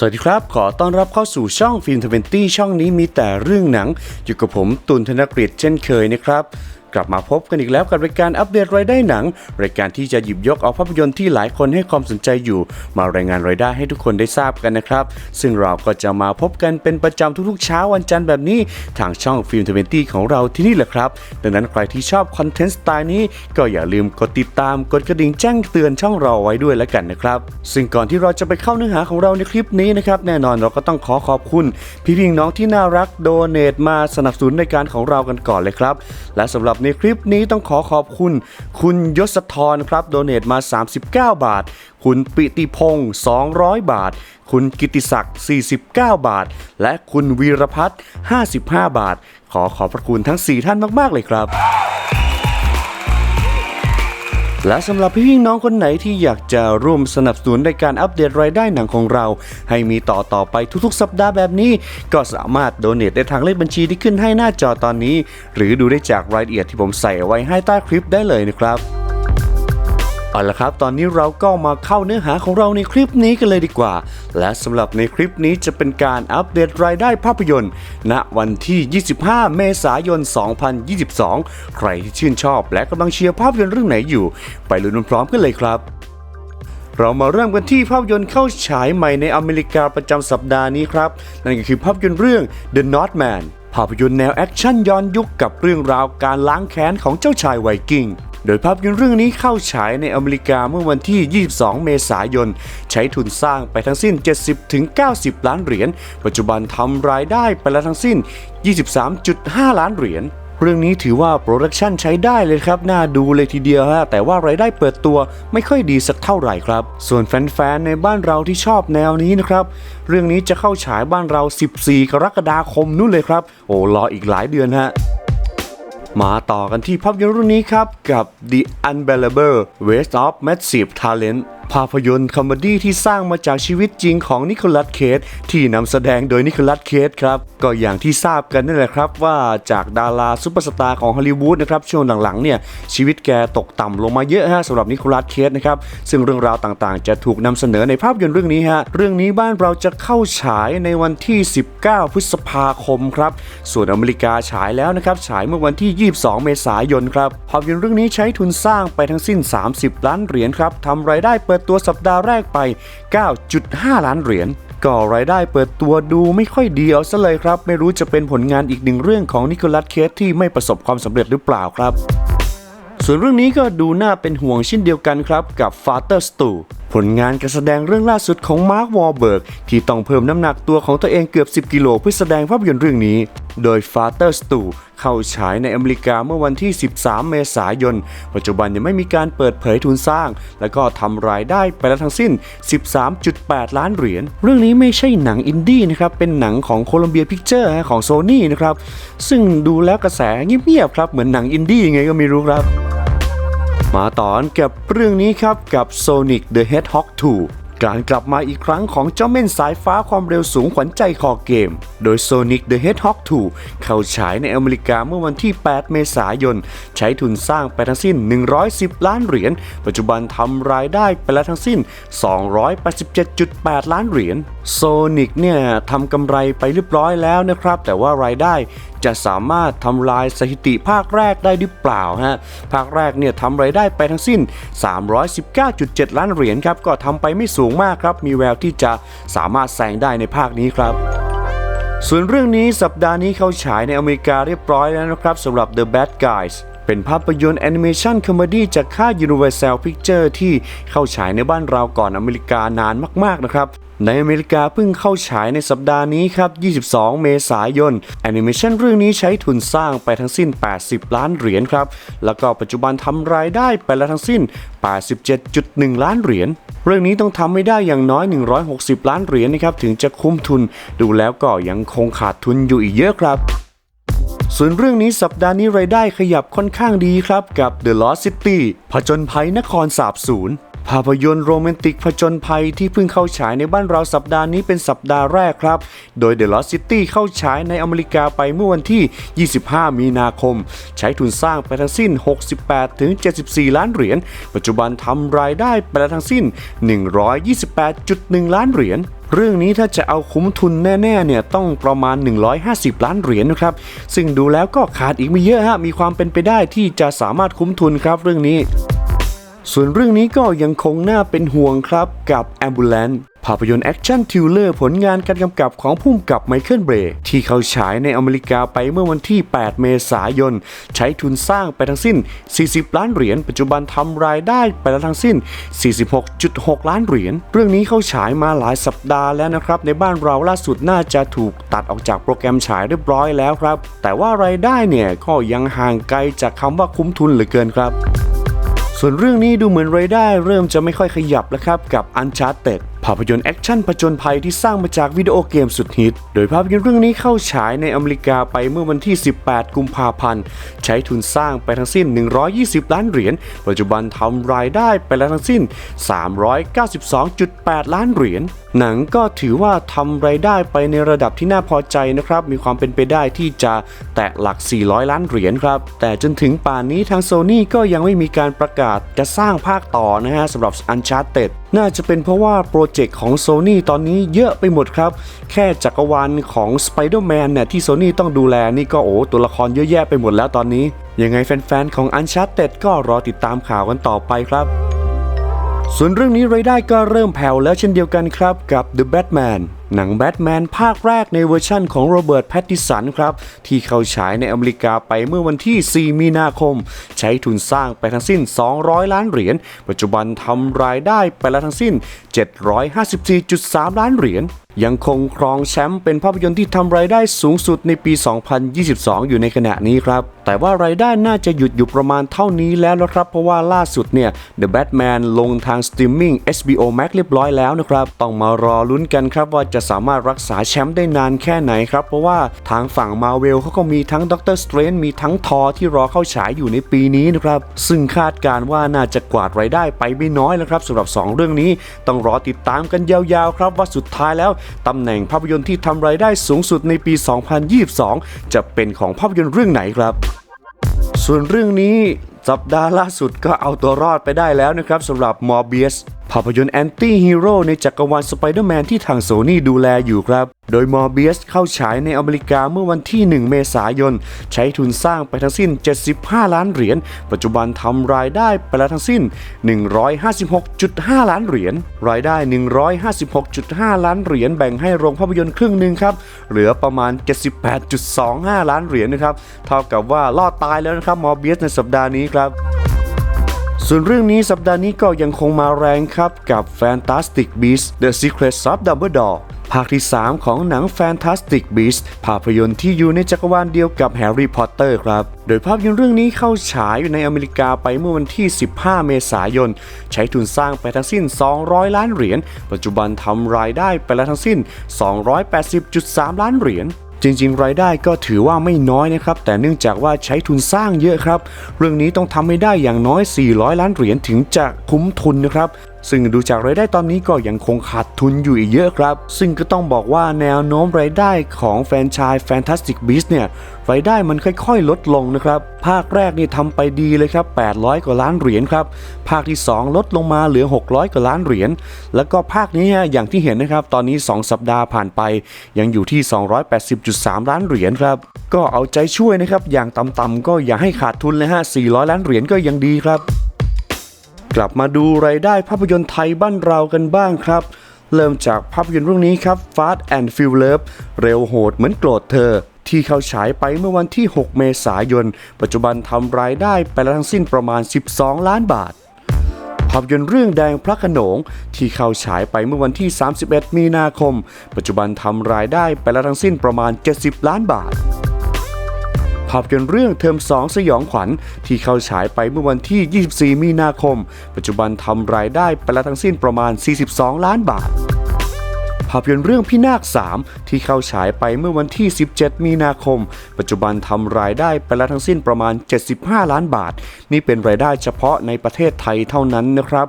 สวัสดีครับ ขอต้อนรับเข้าสู่ช่องฟิล์มทเวนตี้ช่องนี้มีแต่เรื่องหนัง อยู่กับผมตุนธนกฤษเช่นเคยนะครับ กลับมาพบกันอีกแล้วกับรายการอัปเดตรายได้หนัง รายการที่จะหยิบยกเอาภาพยนตร์ที่หลายคนให้ความสนใจอยู่ มารายงานรายได้ให้ทุกคนได้ทราบกันนะครับ ซึ่งเราก็จะมาพบกันเป็นประจำทุกๆเช้าวันจันทร์แบบนี้ทางช่องฟิล์มทเวนตี้ของเราที่นี่แหละครับ ดังนั้นใครที่ชอบคอนเทนต์สไตล์นี้ ก็อย่าลืมกดติดตามกดกระดิ่งแจ้งเตือนช่องเราไว้ด้วยแล้วกันนะครับซึ่งก่อนที่เราจะไปเข้าเนื้อหาของเราในคลิปนี้นะครับแน่นอนเราก็ต้องขอขอบคุณ พี่พี่น้องที่น่ารักโดเน a มาสนับสนุนในการของเรากันก่อนเลยครับ และสำหรับในคลิปนี้ต้องขอขอบคุณ คุณยศธรครับโดเนตมา 39 บาท คุณปิติพงศ์200 บาท คุณกิติศักดิ์ 49 บาท และคุณวีรพัฒน์55 บาท ขอขอบพระคุณทั้ง 4 ท่านมาก ๆ เลยครับ และสำหรับพี่พี่น้องคนไหนที่อยากจะร่วมสนับสนุนในการอัปเดตรายได้หนังของเรา ให้มีต่อต่อไปทุกๆ สัปดาห์แบบนี้ ก็สามารถโดเน a ได้ทางเลขบัญชีที่ขึ้นให้หน้าจอตอนนี้ หรือดูได้จากรายละเอียดที่ผมใส่ไว้ให้ใต้คลิปได้เลยนะครับ เอาละครับ ตอนนี้เราก็มาเข้าเนื้อหาของเราในคลิปนี้กันเลยดีกว่า และสำหรับในคลิปนี้จะเป็นการอัปเดตรายได้ภาพยนตร์ ณวันที่ 25 เมษายน 2022 ใครที่ชื่นชอบและกำลังเชียร์ภาพยนตร์เรื่องไหนอยู่ ไปลุ้นพร้อมกันเลยครับเรามาเริ่มกันที่ภาพยนตร์เข้าฉายใหม่ในอเมริกาประจำสัปดาห์นี้ครับ นั่นก็คือภาพยนตร์เรื่อง The Northman ภาพยนตร์แนวแอคชั่นย้อนยุคกับเรื่องราวการล้างแค้นของเจ้าชายไวกิ้ง โดยภาพยนตร์เรื่องนี้เข้าฉายในอเมริกาเมื่อวันที่ 22 เมษายน ใช้ทุนสร้างไปทั้งสิ้น 70-90 ล้านเหรียญ ปัจจุบันทำรายได้ไปแล้วทั้งสิ้น 23.5 ล้านเหรียญเรื่องนี้ถือว่าโปรดักชันใช้ได้เลยครับ น่าดูเลยทีเดียวฮะ แต่ว่ารายได้เปิดตัวไม่ค่อยดีสักเท่าไหร่ครับ ส่วนแฟนๆ ในบ้านเราที่ชอบแนวนี้นะครับ เรื่องนี้จะเข้าฉายบ้านเรา 14 กรกฎาคมนู่นเลยครับ โอ้รออีกหลายเดือนฮะ มาต่อกันที่ภาพยนตร์เรื่องนี้ครับ กับ The Unbearable West of Massive Talent ภาพยนตร์คอมเมดี้ที่สร้างมาจากชีวิตจริงของนิโคลัสเคสที่นำแสดงโดยนิโคลัสเคสครับ ก็อย่างที่ทราบกันนั่นแหละครับว่าจากดาราซุปเปอร์สตาร์ของฮอลลีวูดนะครับช่วงหลังๆเนี่ยชีวิตแกตกต่ำลงมาเยอะฮะสำหรับนิโคลัสเคสนะครับซึ่งเรื่องราวต่างๆ จะถูกนำเสนอในภาพยนตร์เรื่องนี้ฮะเรื่องนี้บ้านเราจะเข้าฉายในวันที่ 19 พฤษภาคมครับส่วนอเมริกาฉายแล้วนะครับฉายเมื่อวันที่ 22 เมษายนครับภาพยนตร์เรื่องนี้ใช้ทุนสร้างไปทั้งสิ้น 30 ล้านเหรียญครับทำรายได้เปิดตัวสัปดาห์แรกไป 9.5 ล้านเหรียญก็รายได้เปิดตัวดูไม่ค่อยดีเอาซะเลยครับ ไม่รู้จะเป็นผลงานอีกหนึ่งเรื่องของนิโคลัสเคสที่ไม่ประสบความสำเร็จหรือเปล่าครับ ส่วนเรื่องนี้ก็ดูน่าเป็นห่วงเช่นเดียวกันครับกับ Father Stu ผลงานการแสดงเรื่องล่าสุดของมาร์ควอลเบิร์กที่ต้องเพิ่มน้ำหนักตัวของตัวเองเกือบ 10 กิโลเพื่อแสดงภาพยนตร์เรื่องนี้ โดย Father Stu เข้าฉายในอเมริกาเมื่อวันที่ 13 เมษายน ปัจจุบันยังไม่มีการเปิดเผยทุนสร้าง และก็ทำรายได้ไปแล้วทั้งสิ้น 13.8 ล้านเหรียญ เรื่องนี้ไม่ใช่หนังอินดี้นะครับ เป็นหนังของโคลัมเบียพิกเจอร์ของโซนี่นะครับ ซึ่งดูแล้วกระแสเงียบๆครับ เหมือนหนังอินดี้ยังไงก็ไม่รู้ครับ มาต่อกันกับเรื่องนี้ครับกับ Sonic the Hedgehog 2 การกลับมาอีกครั้งของเจ้าเม่นสายฟ้าความเร็วสูงขวัญใจคอเกม โดย Sonic the Hedgehog 2 เข้าฉายในอเมริกาเมื่อวันที่ 8 เมษายน ใช้ทุนสร้างไปทั้งสิ้น 110 ล้านเหรียญ ปัจจุบันทำรายได้ไปแล้วทั้งสิ้น 287.8 ล้านเหรียญ Sonic เนี่ยทำกำไรไปเรียบร้อยแล้วนะครับ แต่ว่ารายได้จะสามารถทำลายสถิติภาคแรกได้หรือเปล่าฮะภาคแรกเนี่ยทำรายได้ไปทั้งสิ้น 319.7 ล้านเหรียญครับก็ทำไปไม่สูงมากครับ มีแววที่จะสามารถแซงได้ในภาคนี้ครับส่วนเรื่องนี้สัปดาห์นี้เข้าฉายในอเมริกาเรียบร้อยแล้วนะครับสำหรับ The Bad Guys เป็นภาพยนตร์แอนิเมชันคอมเมดี้จากค่าย Universal Picture ที่เข้าฉายในบ้านเราก่อนอเมริกานานมาก ๆ นะครับ ในอเมริกาเพิ่งเข้าฉายในสัปดาห์นี้ครับ 22 เมษายนแอนิเมชันเรื่องนี้ใช้ทุนสร้างไปทั้งสิ้น 80 ล้านเหรียญครับ แล้วก็ปัจจุบันทำรายได้ไปแล้วทั้งสิ้น 87.1 ล้านเหรียญเรื่องนี้ต้องทำไม่ได้อย่างน้อย 160 ล้านเหรียญนะครับถึงจะคุ้มทุน ดูแล้วก็ยังคงขาดทุนอยู่อีกเยอะครับส่วนเรื่องนี้สัปดาห์นี้รายได้ขยับค่อนข้างดีครับกับ The Lost City ผจญภัยนครสาบสูญ ภาพยนตร์โรแมนติกผจญภัยที่เพิ่งเข้าฉายในบ้านเราสัปดาห์นี้เป็นสัปดาห์แรกครับ โดย The Lost City เข้าฉายในอเมริกาไปเมื่อวันที่ 25 มีนาคม ใช้ทุนสร้างไปทั้งสิ้น 68ถึง74 ล้านเหรียญ ปัจจุบันทำรายได้ไปแล้วทั้งสิ้น 128.1 ล้านเหรียญเรื่องนี้ถ้าจะเอาคุ้มทุนแน่ๆเนี่ยต้องประมาณ 150 ล้านเหรียญนะครับ ซึ่งดูแล้วก็ขาดอีกไม่เยอะฮะมีความเป็นไปได้ที่จะสามารถคุ้มทุนครับเรื่องนี้ ส่วนเรื่องนี้ก็ยังคงน่าเป็นห่วงครับกับ Ambulance ภาพยนตร์แอคชั่นทิวเลอร์ผลงานการกำกับของผู้กำกับไมเคิลเบรที่เขาฉายในอเมริกาไปเมื่อวันที่ 8 เมษายน ใช้ทุนสร้างไปทั้งสิ้น 40 ล้านเหรียญ ปัจจุบันทำรายได้ไปแล้วทั้งสิ้น 46.6 ล้านเหรียญ เรื่องนี้เขาฉายมาหลายสัปดาห์แล้วนะครับ ในบ้านเราล่าสุดน่าจะถูกตัดออกจากโปรแกรมฉายเรียบร้อยแล้วครับ แต่ว่ารายได้เนี่ยก็ยังห่างไกลจากคำว่าคุ้มทุนเหลือเกินครับ ส่วนเรื่องนี้ดูเหมือนรายได้เริ่มจะไม่ค่อยขยับแล้วครับกับ Uncharted ภาพยนตร์แอคชั่นผจญภัยที่สร้างมาจากวิดีโอเกมสุดฮิต โดยภาพยนตร์เรื่องนี้เข้าฉายในอเมริกาไปเมื่อวันที่ 18 กุมภาพันธ์ ใช้ทุนสร้างไปทั้งสิ้น 120 ล้านเหรียญ ปัจจุบันทำรายได้ไปแล้วทั้งสิ้น 392.8 ล้านเหรียญ หนังก็ถือว่าทำรายได้ไปในระดับที่น่าพอใจนะครับ มีความเป็นไปได้ที่จะแตะหลัก 400 ล้านเหรียญครับ แต่จนถึงป่านนี้ทางโซนี่ก็ยังไม่มีการประกาศจะสร้างภาคต่อนะฮะสำหรับ Uncharted น่าจะเป็นเพราะว่าโปรเจกต์ของ Sony ตอนนี้เยอะไปหมดครับ แค่จักรวาลของ Spider-Man เนี่ยที่ Sony ต้องดูแลนี่ก็โอ้ตัวละครเยอะแยะไปหมดแล้วตอนนี้ ยังไงแฟนๆ ของ Uncharted ก็รอติดตามข่าวกันต่อไปครับ ส่วนเรื่องนี้รายได้ก็เริ่มแผ่วแล้วเช่นเดียวกันครับกับ The Batman หนังแบทแมนภาคแรกในเวอร์ชั่นของโรเบิร์ตแพตติสันครับ ที่เข้าฉายในอเมริกาไปเมื่อวันที่ 4 มีนาคม ใช้ทุนสร้างไปทั้งสิ้น 200 ล้านเหรียญ ปัจจุบันทำรายได้ไปแล้วทั้งสิ้น 754.3 ล้านเหรียญยังคงครองแชมป์เป็นภาพยนตร์ที่ทำรายได้สูงสุดในปี 2022 อยู่ในขณะนี้ครับ แต่ว่ารายได้น่าจะหยุดอยู่ประมาณเท่านี้แล้วนะครับ เพราะว่าล่าสุดเนี่ย The Batman ลงทางสตรีมมิ่ง HBO Max เรียบร้อยแล้วนะครับ ต้องมารอลุ้นกันครับว่าจะะสามารถรักษาแชมป์ได้นานแค่ไหนครับ เพราะว่าทางฝั่งมาเวลเขาก็มีทั้งด็อกเตอร์สเตรนมีทั้งทอที่รอเข้าฉายอยู่ในปีนี้นะครับ ซึ่งคาดการณ์ว่าน่าจะกวาดรายได้ไปไม่น้อยแล้วครับสำหรับ 2 เรื่องนี้ ต้องรอติดตามกันยาวๆ ครับว่าสุดท้ายแล้วตำแหน่งภาพยนตร์ที่ทำรายได้สูงสุดในปี 2022 จะเป็นของภาพยนตร์เรื่องไหนครับ ส่วนเรื่องนี้สัปดาห์ล่าสุดก็เอาตัวรอดไปได้แล้วนะครับสำหรับมอร์เบียส ภาพยนตร์แอนตี้ฮีโร่ในจักรวาลสไปเดอร์แมนที่ทางโซนี่ดูแลอยู่ครับ โดยมอร์เบียสเข้าฉายในอเมริกาเมื่อวันที่ 1 เมษายน ใช้ทุนสร้างไปทั้งสิ้น 75 ล้านเหรียญ ปัจจุบันทำรายได้ไปแล้วทั้งสิ้น 156.5 ล้านเหรียญ รายได้ 156.5 ล้านเหรียญแบ่งให้โรงภาพยนตร์ครึ่งหนึ่งครับ เหลือประมาณ 78.25 ล้านเหรียญนะครับ เท่ากับว่ารอดตายแล้วนะครับมอร์เบียสในสัปดาห์นี้ครับ ส่วนเรื่องนี้สัปดาห์นี้ก็ยังคงมาแรงครับกับ Fantastic Beasts The Secrets of Dumbledore ภาคที่ 3 ของหนัง Fantastic Beasts ภาพยนตร์ที่อยู่ในจักรวาลเดียวกับ Harry Potter ครับ โดยภาพยนตร์เรื่องนี้เข้าฉายอยู่ในอเมริกาไปเมื่อวันที่ 15 เมษายน ใช้ทุนสร้างไปทั้งสิ้น 200 ล้านเหรียญ ปัจจุบันทำรายได้ไปแล้วทั้งสิ้น 280.3 ล้านเหรียญ จริง ๆ รายได้ก็ถือว่าไม่น้อยนะครับ แต่เนื่องจากว่าใช้ทุนสร้างเยอะครับ เรื่องนี้ต้องทำให้ได้อย่างน้อย 400 ล้านเหรียญถึงจะคุ้มทุนนะครับซึ่งดูจากรายได้ตอนนี้ก็ยังคงขาดทุนอยู่อีกเยอะครับ ซึ่งก็ต้องบอกว่าแนวโน้มรายได้ของแฟรนไชส์ Fantastic Beasts เนี่ยรายได้มันค่อยๆ ลดลงนะครับ ภาคแรกนี่ทำไปดีเลยครับ 800 กว่าล้านเหรียญครับ ภาคที่ 2 ลดลงมาเหลือ 600 กว่าล้านเหรียญ แล้วก็ภาคนี้อย่างที่เห็นนะครับ ตอนนี้ 2 สัปดาห์ผ่านไป ยังอยู่ที่ 280.3 ล้านเหรียญครับ ก็เอาใจช่วยนะครับ อย่างต่ำๆก็อย่าให้ขาดทุนเลยฮะ 400 ล้านเหรียญก็ยังดีครับ กลับมาดูรายได้ภาพยนตร์ไทยบ้านเรากันบ้างครับ เริ่มจากภาพยนตร์เรื่องนี้ครับ Fast and f u r i o u s เร็วโหดเหมือนโกรธเธอ ที่เข้าฉายไปเมื่อวันที่ 6 เมษายน ปัจจุบันทำรายได้ไปแล้วทั้งสิ้นประมาณ 12 ล้านบาทภาพยนตร์เรื่องแดงพระขนงที่เข้าฉายไปเมื่อวันที่ 31 มีนาคม ปัจจุบันทำรายได้ไปแล้วทั้งสิ้นประมาณ 70 ล้านบาท ภาพยนตร์เรื่องเทอม2 สยองขวัญ ที่เข้าฉายไปเมื่อวันที่ 24 มีนาคม ปัจจุบันทำรายได้ไปแล้วทั้งสิ้นประมาณ 42 ล้านบาทภาพยนตร์เรื่องพี่นาค 3 ที่เข้าฉายไปเมื่อวันที่ 17 มีนาคม ปัจจุบันทำรายได้ไปแล้วทั้งสิ้นประมาณ 75 ล้านบาท นี่เป็นรายได้เฉพาะในประเทศไทยเท่านั้นนะครับ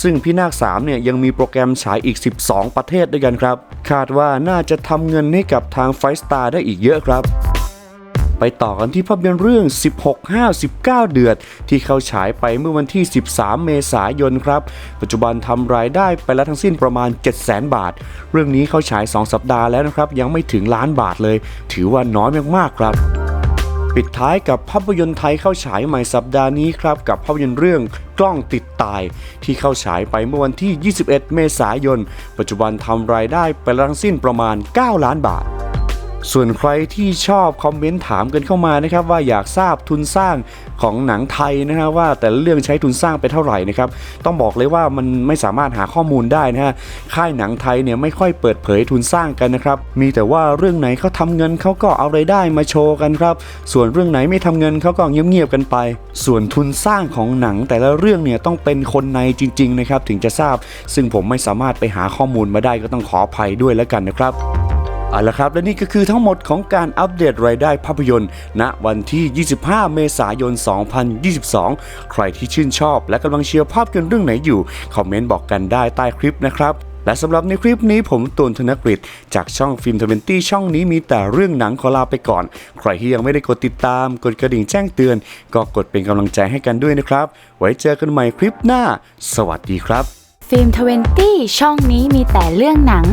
ซึ่งพี่นาค 3 เนี่ยยังมีโปรแกรมฉายอีก 12 ประเทศด้วยกันครับ คาดว่าน่าจะทำเงินให้กับทางไฟสตาร์ได้อีกเยอะครับ ไปต่อกันที่ภาพยนตร์เรื่อง 16 5 19 เดือด ที่เข้าฉายไปเมื่อวันที่ 13 เมษายนครับ ปัจจุบันทำรายได้ไปแล้วทั้งสิ้นประมาณ 700,000 บาท เรื่องนี้เข้าฉาย 2 สัปดาห์แล้วนะครับ ยังไม่ถึงล้านบาทเลย ถือว่าน้อยมากๆครับปิดท้ายกับภาพยนตร์ไทยเข้าฉายใหม่สัปดาห์นี้ครับ กับภาพยนตร์เรื่องกล้องติดตาย ที่เข้าฉายไปเมื่อวันที่ 21 เมษายน ปัจจุบันทำรายได้ไปแล้วทั้งสิ้นประมาณ 9 ล้านบาท ส่วนใครที่ชอบคอมเมนต์ถามกันเข้ามานะครับว่าอยากทราบทุนสร้างของหนังไทยนะครับว่าแต่ละเรื่องใช้ทุนสร้างไปเท่าไหร่นะครับต้องบอกเลยว่ามันไม่สามารถหาข้อมูลได้นะฮะค่ายหนังไทยเนี่ยไม่ค่อยเปิดเผยทุนสร้างกันนะครับมีแต่ว่าเรื่องไหนเขาทำเงินเขาก็เอาไรายได้มาโชว์กันครับส่วนเรื่องไหนไม่ทำเงินเขาก็เงียบๆกันไป ส่วนทุนสร้างของหนังแต่ละเรื่องเนี่ยต้องเป็นคนในจริงๆนะครับถึงจะทราบ ซึ่งผมไม่สามารถไปหาข้อมูลมาได้ก็ต้องขออภัยด้วยแล้วกันนะครับ เอาละครับ และนี่ก็คือทั้งหมดของการอัปเดตรายได้ภาพยนตร์ ณวันที่ 25 เมษายน 2022 ใครที่ชื่นชอบ และกำลังเชียร์ภาพยนตร์เรื่องไหนอยู่ คอมเมนต์บอกกันได้ใต้คลิปนะครับและสำหรับในคลิปนี้ผมตูนธนกฤษจากช่องฟิล์มทเวนตี้ช่องนี้มีแต่เรื่องหนังขอลาไปก่อน ใครที่ยังไม่ได้กดติดตาม กดกระดิ่งแจ้งเตือน ก็กดเป็นกำลังใจให้กันด้วยนะครับ ไว้เจอกันใหม่คลิปหน้า สวัสดีครับ ฟิล์มทเวนตี้ช่องนี้มีแต่เรื่องหนัง